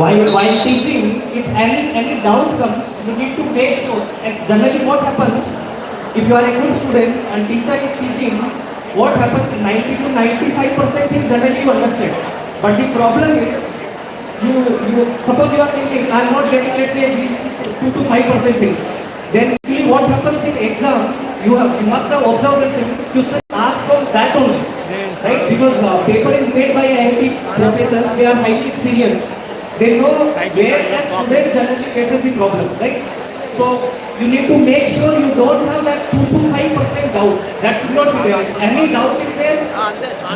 While, while teaching, if any, any doubt comes, you need to make sure. And generally what happens, if you are a good student and teacher is teaching, what happens 90 to 95% thing generally you understand. But the problem is, you, you suppose you are thinking, I am not getting let's say these 2 to 5% things. Then actually what happens in exam, you, have, you must have observed this thing, you should ask for that only. Right? Because uh, paper is made by IIT professors, they are highly experienced. They know where as generally faces the problem, right? So you need to make sure you don't have that 2 to 5 percent doubt. That should not be there. Any doubt is there,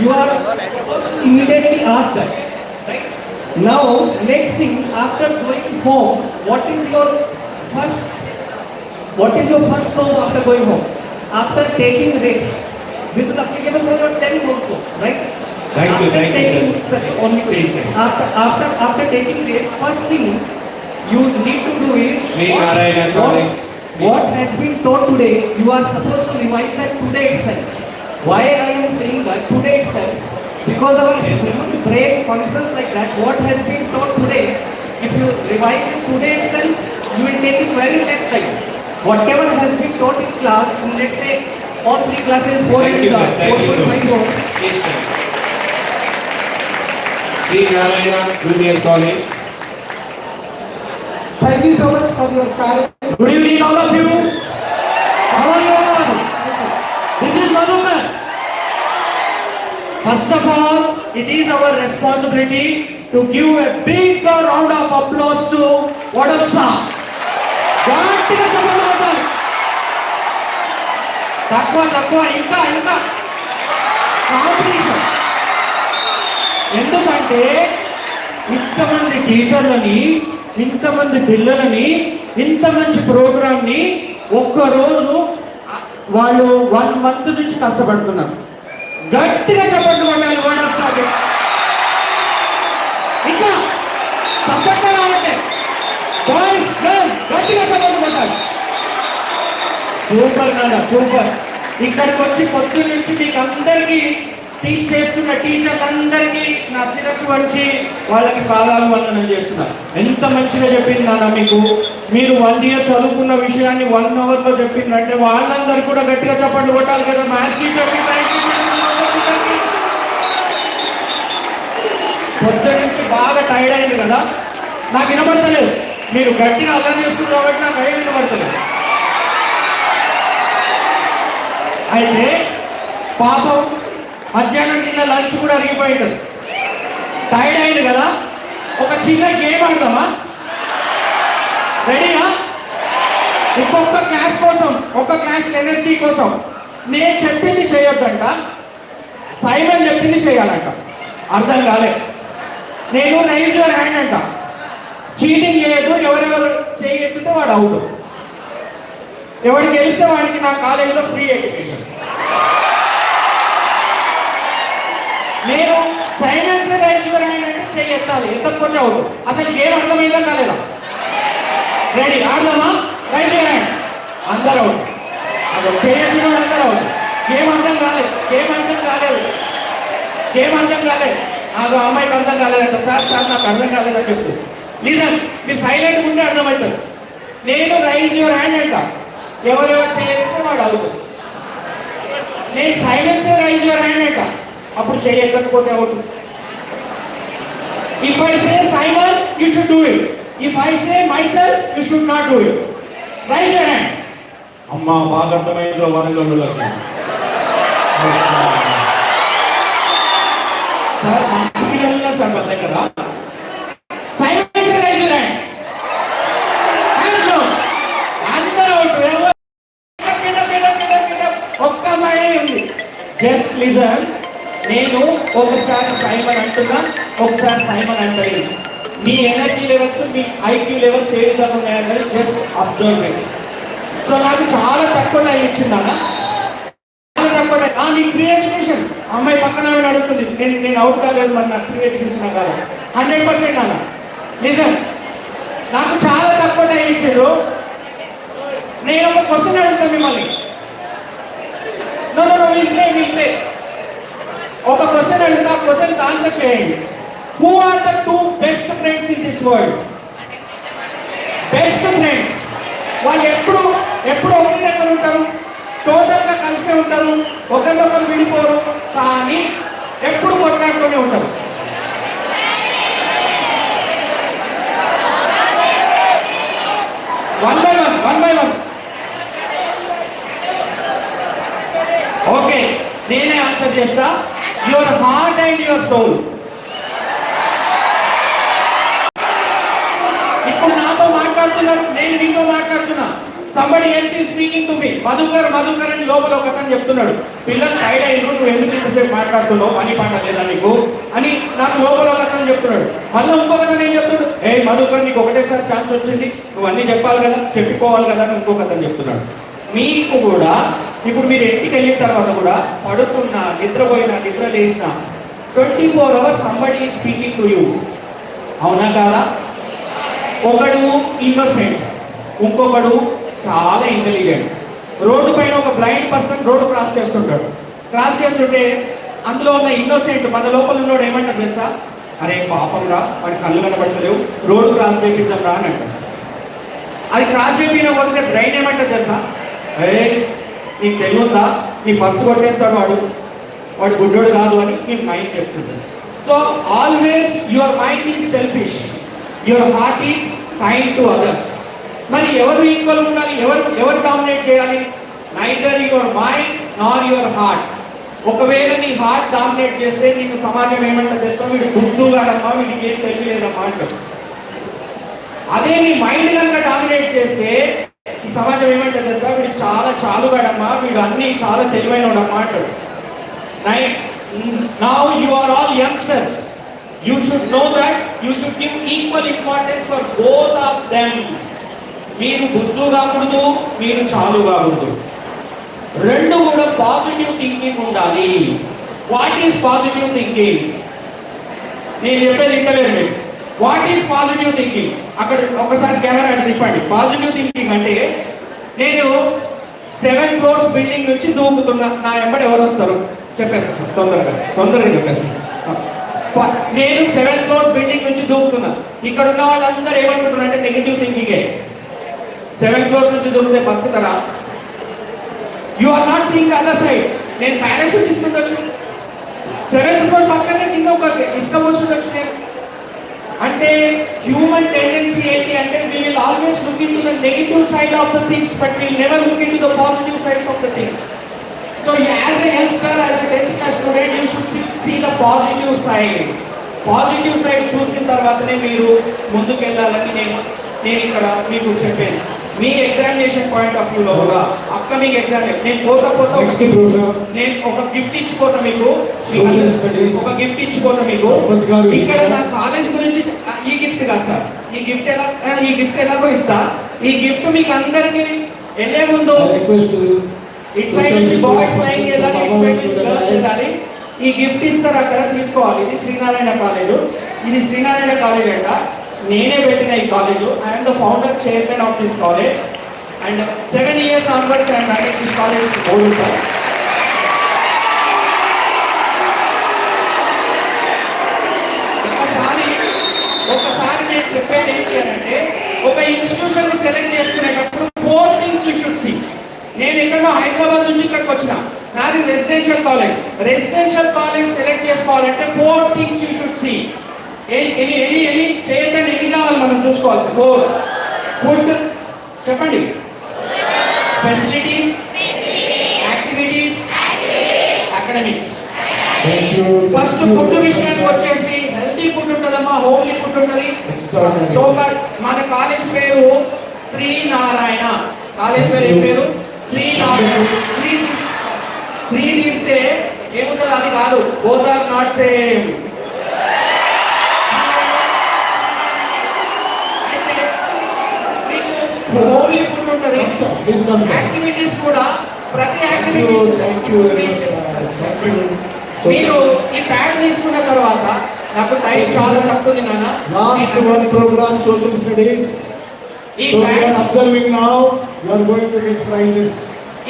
you are supposed to immediately ask that. Now, next thing, after going home, what is your first what is your first song after going home? After taking rest. This is applicable for your 10 also, right? Thank you, thank you, sir. sir only After, after, after taking race, first thing you need to do is what, what, what has been taught today, you are supposed to revise that today itself. Why I am saying that today itself? Because our human brain functions like that. What has been taught today, if you revise it today itself, you will take it very less time. Whatever has been taught in class, in let's say all three classes, four Thank in class, four point five hours. Sri Narayana junior college Thank you so much for your parents. Good evening, all of you. How are you all? This is Madhukar. First of all, it is our responsibility to give a big round of applause to Wadapsa. గట్టిగా చెప్పండి మాత్రం తక్కువ తక్కువ ఇంకా ఇంకా copy ఎందుకంటే ఇంతమంది టీచర్లని ఇంతమంది పిల్లలని ఇంత మంచి ప్రోగ్రామ్ని ఒక్కరోజు వాళ్ళు వన్ మంత్ నుంచి కష్టపడుతున్నారు గట్టిగా చెప్పండి వాళ్ళు వర్డ్ ఇంకా చప్పట్లు బాయ్స్ గర్ల్స్ గట్టిగా చప్పట్లు సూపర్ కదా సూపర్ ఇక్కడికి వచ్చి పొద్దు నుంచి మీకు అందరికీ టీచ్ చేస్తున్న టీచర్లందరికీ నా శిరస్సు వచ్చి వాళ్ళకి పాదాలు వందనం చేస్తున్నా ఎంత మంచిగా చెప్పింది నాన్న మీకు మీరు వన్ ఇయర్ చదువుకున్న విషయాన్ని వన్ అవర్లో చెప్పిందంటే వాళ్ళందరూ కూడా గట్టిగా చప్పట్లు కొట్టాలి కదా మ్యాథ్స్ టీచర్ పొద్దు నుంచి బాగా టైర్డ్ అయింది కదా నాకు వినబడతలేదు మీరు గట్టిగా అలా చేస్తున్నారు కాబట్టి నాకు అయ్యే వినబడతలేదు అయితే పాపం మధ్యాహ్నం తిన్న లంచ్ కూడా అరిగిపోయి టైర్డ్ అయింది కదా ఒక చిన్న గేమ్ ఆడదామా రెడీయా ఇంకొక క్లాస్ కోసం ఒక క్లాస్ ఎనర్జీ కోసం నేను చెప్పింది చేయొద్దంట సైమన్ చెప్పింది చేయాలంట అర్థం కాలే నేను నైస్ యువర్ హ్యాండ్ అంట చీటింగ్ చేయొద్దు ఎవరెవరు చేయొద్దు వాడు అవుట్ ఎవడు గెలిస్తే వాడికి నా కాలేజీలో ఫ్రీ ఎడ్యుకేషన్ నేను సైలెన్స్గా ఐశ్వర్యం ఏంటంటే చెయ్యి ఎత్తాలి ఎత్తకపోతే అవును అసలు ఏం అర్థమైందో కాలేదా రెడీ ఆడదామా రైట్ చేయండి అందరూ అది చేయండి అందరూ అవును ఏం అర్థం కాలేదు ఏం అర్థం కాలేదు ఏం అర్థం కాలేదు అది అమ్మాయికి అర్థం కాలేదంట సార్ సార్ నాకు అర్థం కాలేదని చెప్పు లీజన్ మీరు సైలెంట్ ఉంటే అర్థమవుతుంది నేను రైజ్ యువర్ హ్యాండ్ అంట ఎవరెవరు చేయకపోతే వాడు అవుతుంది నేను సైలెన్స్ రైజ్ యువర్ హ్యాండ్ అంట అప్పుడు చేయకపోతే out if I say Simon you should do it if I say my self you should not do it right your hand అమ్మ బాగా అర్థమైందో వరంగల్లో సార్ మంచి పిల్లలు సార్ మన దగ్గర అందరూ ఒక్క మై ఉంది జస్ట్ లిజన్ నేను ఒకసారి సైమన్ అంటున్నా ఒకసారి సైమన్ అంటే మీ ఎనర్జీ లెవెల్స్ మీ ఐక్యూ లెవెల్స్ ఏ విధంగా ఉన్నాయన్నది జస్ట్ అబ్జర్వ్ సో నాకు చాలా తక్కువ టైం ఇచ్చిందానా చాలా తక్కువ టైం నీ అమ్మాయి పక్కన అడుగుతుంది నేను నేను అవుట్ కాలేదు మరి నా క్రియేటిఫికేషన్ కాదు హండ్రెడ్ పర్సెంట్ అన్న నిజం నాకు చాలా తక్కువ టైం ఇచ్చారు నేను ఒక క్వశ్చన్ అడుగుతాను మిమ్మల్ని నో నో నో విల్ ఒక క్వశ్చన్ ఆ క్వశ్చన్ ఆన్సర్ చేయండి who are the two best friends in this world best friends వాళ్ళు ఎప్పుడు ఎప్పుడు ఒకరి దగ్గర ఉంటారు తోటగా కలిసే ఉంటారు ఒకరినొకరు విడిపోరు కానీ ఎప్పుడు కొట్లాడుతూనే ఉంటారు one by one one by one okay నేనే ఆన్సర్ చేస్తా your heart and your soul ఇప్పుడు నాతో మాట్లాడుతున్నారు నేను మీతో మాట్లాడుతున్నా somebody else is speaking to me Madhukar Madhukar అని లోపల ఒక అతను చెప్తున్నాడు పిల్లలు టైడ్ అయిన నువ్వు ఎందుకు ఇంతసేపు మాట్లాడుతున్నావు పని పాట లేదా నీకు అని నాకు లోపల ఒక అతను చెప్తున్నాడు మళ్ళీ ఇంకొక అతను ఏం చెప్తున్నాడు ఏ మధుకర్ నీకు ఒకటేసారి ఛాన్స్ వచ్చింది నువ్వు అన్ని చెప్పాలి కదా చెప్పుకోవాలి కదా అని ఇంకొక అతను చెప్తున్నాడు మీకు కూడా ఇప్పుడు మీరు ఇంటికి వెళ్ళిన తర్వాత కూడా పడుకున్నా నిద్రపోయినా నిద్ర లేచిన twenty four hours somebody speaking to you అవునా కాదా ఒకడు ఇన్నోసెంట్ ఇంకొకడు చాలా ఇంటెలిజెంట్ రోడ్డు పైన ఒక బ్లైండ్ పర్సన్ రోడ్డు క్రాస్ చేస్తుంటాడు క్రాస్ చేస్తుంటే అందులో ఉన్న ఇన్నోసెంట్ మన లోపల ఉన్నాడు ఏమంటారు తెలుసా అరే పాపం రా వాడి కళ్ళు కనబడతలేవు రోడ్డు క్రాస్ చేపిద్దాం రా అని అంటారు అది క్రాస్ చేపిన పోతే బ్రెయిన్ ఏమంటారు తెలుసా ఏ నీకు ఉందా నీ పర్సు కొట్టేస్తాడు వాడు వాడు గుడ్డోడు కాదు అని మీ మైండ్ చెప్తుంది so always your mind is selfish your heart is kind to others మరి ఎవరు ఈక్వల్ ఉండాలి ఎవరు ఎవరు డామినేట్ చేయాలి neither your mind nor your heart ఒకవేళ నీ హార్ట్ డామినేట్ చేస్తే నీకు సమాజం ఏమంటే తెలుసా వీడు గుర్తుగాడమ్మా వీడికి ఏం తెలియలేదమ్మా అంటే అదే నీ మైండ్ కనుక డామినేట్ చేస్తే ఈ సమాజం ఏమంటే తెలుసా వీడు చాలా చాలుగాడమ్మా వీడు అన్ని చాలా తెలివైన వాడమ్మా అంటాడు now you are all youngsters you should know that you should give equal importance for both of them మీరు బుద్ధు కాకూడదు మీరు చాలు కాకూడదు రెండు కూడా పాజిటివ్ థింకింగ్ ఉండాలి వాట్ ఈస్ పాజిటివ్ థింకింగ్ నేను చెప్పేది ఇంకా లేదు వాట్ ఈస్ పాజిటివ్ థింకింగ్ అక్కడ ఒకసారి కెమెరా అంటే తిప్పండి పాజిటివ్ థింకింగ్ అంటే నేను సెవెన్ ఫ్లోర్స్ బిల్డింగ్ నుంచి దూకుతున్నా నా వెంబడి ఎవరు వస్తారు చెప్పేస్తాను తొందరగా తొందరగా చెప్పేస్తాను నేను సెవెన్ ఫ్లోర్స్ బిల్డింగ్ నుంచి దూకుతున్నా ఇక్కడ ఉన్న వాళ్ళందరూ ఏమనుకుంటున్నారు అంటే నెగిటివ్ థింకింగ్ సెవెన్ ఫ్లోర్స్ నుంచి దూకితే బతుకుతారా you are not seeing other side నేను ప్యారెంట్స్ తీసుకుంటొచ్చు సెవెన్త్ ఫ్లోర్ పక్కనే కింద ఒక ఇసుక పోసి నేను అంటే హ్యూమన్ టెండెన్సీ ఏంటి అంటే we will always look into the negative side of the things but will never look into the positive sides of the things so as a youngster as a tenth class student you should see the positive side positive side చూసిన తర్వాతనే మీరు ముందుకెళ్ళాలని నేను నేను ఇక్కడ మీకు చెప్పాను మీ examination point of వ్యూలో కూడా అప్కమింగ్ ఎగ్జామ్ నేను పోతా పోతా నెక్స్ట్ నేను ఒక గిఫ్ట్ ఇచ్చిపోతా మీకు ఒక గిఫ్ట్ ఇచ్చిపోతా మీకు ఇక్కడ నా కాలేజ్ గురించి ఈ గిఫ్ట్ కాదు సార్ ఈ గిఫ్ట్ ఎలా ఈ గిఫ్ట్ ఎలాగో ఇస్తా ఈ గిఫ్ట్ మీకు అందరికీ వెళ్ళే ముందు ఇట్ సైడ్ నుంచి బాయ్స్ లైన్ వెళ్ళాలి ఈ గిఫ్ట్ ఇస్తారు అక్కడ తీసుకోవాలి ఇది శ్రీనారాయణ కాలేజ్ ఇది శ్రీనారాయణ కాలేజ్ అంట నేనే పెట్టిన ఈ college I'm the founder chairman of this college and seven years onwards I'm running this college board sir ఒకసారి నేను చెప్పేది ఒక సెలెక్ట్ చేసుకునేటప్పుడు వచ్చిన నాది residential college residential college select చేసుకోవాలంటే four things you should see ఎన్ని ఎన్ని ఎన్ని చేయొద్దండి ఎన్ని కావాలి మనం చూసుకోవాలి ఫోర్ ఫుడ్ చెప్పండి facilities activities academics first food విషయానికి వచ్చేసి హెల్తీ ఫుడ్ ఉంటుందమ్మా హోమ్లీ ఫుడ్ ఉంటుంది సో మన కాలేజ్ పేరు శ్రీనారాయణ కాలేజ్ పేరు ఏం పేరు శ్రీనారాయణ శ్రీ శ్రీ తీస్తే ఏముంటుంది అది కాదు both are not same homely food ఉంటుంది యాక్టివిటీస్ కూడా ప్రతి యాక్టివిటీస్ మీరు ఈ ప్యాడ్ తీసుకున్న తర్వాత నాకు టైం చాలా తక్కువ ఉంది నాన్న last one program social studies so we are observing now you are going to get prizes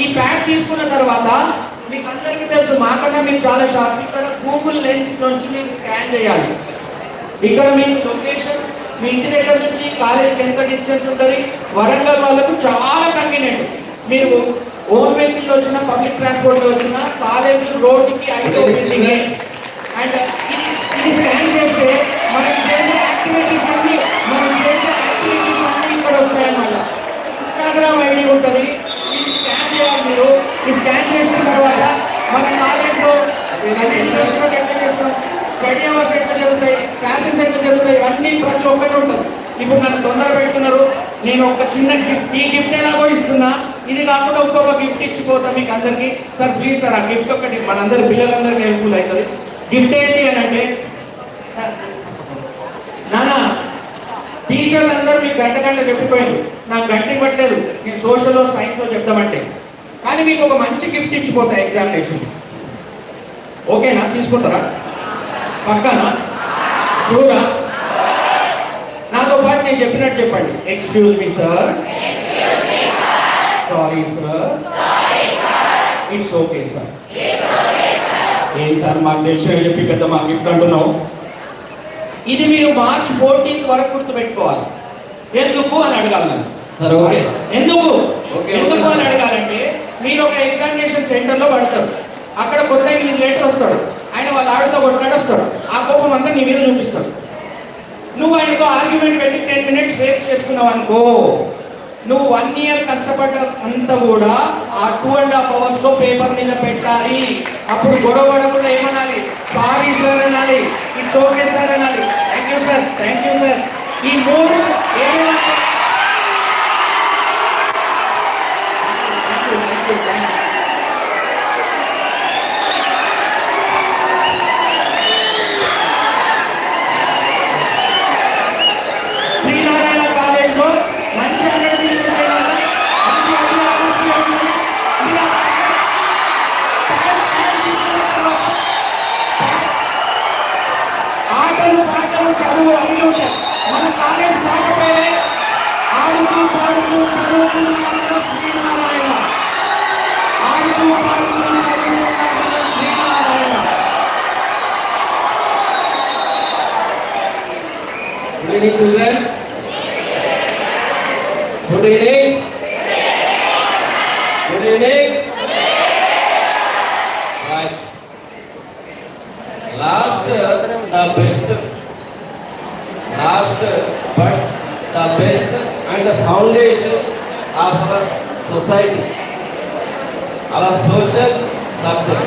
ఈ ప్యాడ్ తీసుకున్న తర్వాత మీకు అందరికీ తెలుసు మాకన్నా మీకు చాలా షార్ప్ ఇక్కడ గూగుల్ లెన్స్ నుంచి మీరు స్కాన్ చేయాలి ఇక్కడ మీకు లొకేషన్ మీ ఇంటి దగ్గర నుంచి కాలేజీకి ఎంత డిస్టెన్స్ ఉంటుంది వరంగల్ వాళ్ళకు చాలా కన్వీనియంట్ మీరు ఓన్ వెహికల్ వచ్చిన పబ్లిక్ ట్రాన్స్పోర్ట్ వచ్చిన కాలేజ్ రోడ్డుకి ఐదో బిల్డింగ్ అండ్ ఇది ఇది స్కాన్ చేస్తే మనం చేసే యాక్టివిటీస్ అన్ని మనం చేసే యాక్టివిటీస్ అన్ని ఇక్కడ వస్తాయన్నమాట ఇన్స్టాగ్రామ్ ఐడి ఉంటుంది ఇది స్కాన్ చేయాలి మీరు ఈ స్కాన్ చేసిన తర్వాత మన కాలేజ్లో స్టడీ అవర్స్ ఎట్లా జరుగుతాయి క్లాసెస్ ఎట్లా జరుగుతాయి అన్ని ప్రతి ఒక్కటి ఉంటుంది ఇప్పుడు నన్ను తొందర పెడుతున్నారు నేను ఒక చిన్న గిఫ్ట్ ఈ గిఫ్ట్ ఎలాగో ఇస్తున్నా ఇది కాకుండా ఇంకొక గిఫ్ట్ ఇచ్చిపోతా మీకు అందరికీ సార్ ప్లీజ్ సార్ ఆ గిఫ్ట్ ఒకటి మనందరి పిల్లలందరికీ హెల్ప్ఫుల్ అవుతుంది గిఫ్ట్ ఏంటి అని అంటే నానా టీచర్లు అందరూ మీకు గంట గంట చెప్పిపోయింది నాకు గంట ఇవ్వట్లేదు నేను సోషల్లో సైన్స్లో చెప్తామంటే కానీ మీకు ఒక మంచి గిఫ్ట్ ఇచ్చిపోతా ఎగ్జామినేషన్ ఓకేనా తీసుకుంటారా పక్కనా చూడ నేను చెప్పినట్టు చెప్పండి excuse me sir sorry sir it's okay sir ఏం సార్ మాకు తెలిసిన చెప్పి పెద్ద మా గిఫ్ట్ అంటున్నావు ఇది మీరు మార్చ్ ఫోర్టీన్త్ వరకు గుర్తుపెట్టుకోవాలి ఎందుకు అని అడగాలి నన్ను ఎందుకు ఎందుకు అని అడగాలంటే మీరు ఒక ఎగ్జామినేషన్ సెంటర్లో పడతారు అక్కడ కొత్త ఎనిమిది లెటర్ వస్తాడు ఆయన వాళ్ళ ఆడతో కొట్లాడి వస్తాడు ఆ కోపం అంతా నీ మీద చూపిస్తాడు నువ్వు ఆయనతో ఆర్గ్యుమెంట్ పెట్టి టెన్ మినిట్స్ వేస్ట్ చేసుకున్నావు అనుకో నువ్వు వన్ ఇయర్ కష్టపడ్డ అంతా కూడా ఆ టూ అండ్ హాఫ్ అవర్స్ లో పేపర్ మీద పెట్టాలి అప్పుడు గొడవ పడకుండా ఏమనాలి సారీ సార్ అనాలి it's okay sir Good evening. Right. Uh, Last but the best and the foundation of our society, our social subject.